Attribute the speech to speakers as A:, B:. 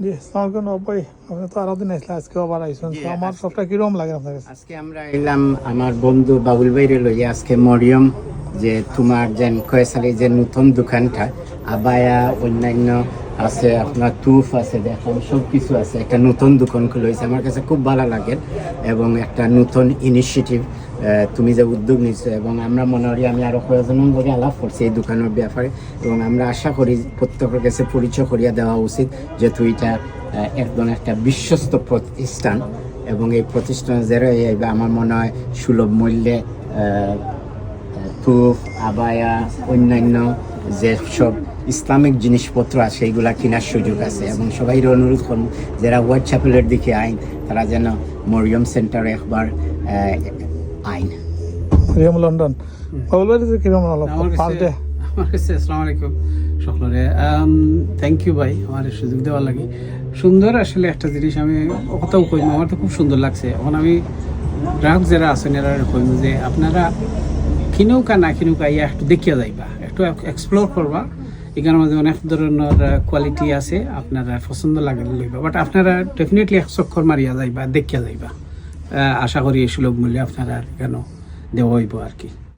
A: জি আপনি তো আরও দিন আসলে আজকে আবার আইসুন। তো আমার সবটা লাগে আপনার কাছে?
B: আজকে আমরা এলাম আমার বন্ধু বাবুল ভাইরে লইয়া আজকে মরিয়ম যে তোমার কয়েসালি যে নতুন দোকানটা আবায়া অন্যান্য আছে আপনার তুফ আছে সব কিছু আছে একটা নতুন দোকান খুলেছে আমার কাছে খুব ভালো লাগে এবং একটা নতুন ইনিশিয়েটিভ তুমি যে উদ্যোগ নিচ্ছ এবং আমরা মনে করি আমি আরও কয়েকজন করে আলাপ করছি এই দোকানের ব্যাপারে এবং আমরা আশা করি প্রত্যেকের কাছে পরিচয় করিয়া দেওয়া উচিত যেহেতু এটা একদম একটা বিশ্বস্ত প্রতিষ্ঠান এবং এই প্রতিষ্ঠান যারা আমার মনে হয় সুলভ মূল্যে তুফ, আবায়া, অন্যান্য যে সব ইসলামিক জিনিসপত্র আছে এইগুলা কেনার সুযোগ আছে এবং সবাই অনুরোধ করুন যারা হোয়াইট চ্যাপেলের দিকে আইন, তারা যেন মরিয়ম সেন্টারে একবার আইন
A: রিয়াম লন্ডন। বাবুল ভাই কীরকম হলো
C: আমার কাছে
A: ডে
C: আমার কাছে আসসালামু আলাইকুম সকলরে থ্যাংক ইউ ভাই আমার সুযোগ দেওয়ার লাগে। সুন্দর আসলে একটা জিনিস আমি কোথাও কইম আমার তো খুব সুন্দর লাগছে। এখন আমি গ্রাহক যারা আছেন এরা কইম যে আপনারা কিনুকা না কিনুকা ইয়া একটু দেখিয়া যাইবা একটু এক্সপ্লোর করবা। এখানের মধ্যে অনেক ধরনের কোয়ালিটি আছে আপনারা পছন্দ লাগে লইবা। বাট আপনারা ডেফিনেটলি এক চক্কর মারিয়া যাইবা দেখিয়া যাইবা। আশা করি এই সুলভ মূল্যে আপনারা কেন দেওয়া হইব আর কি।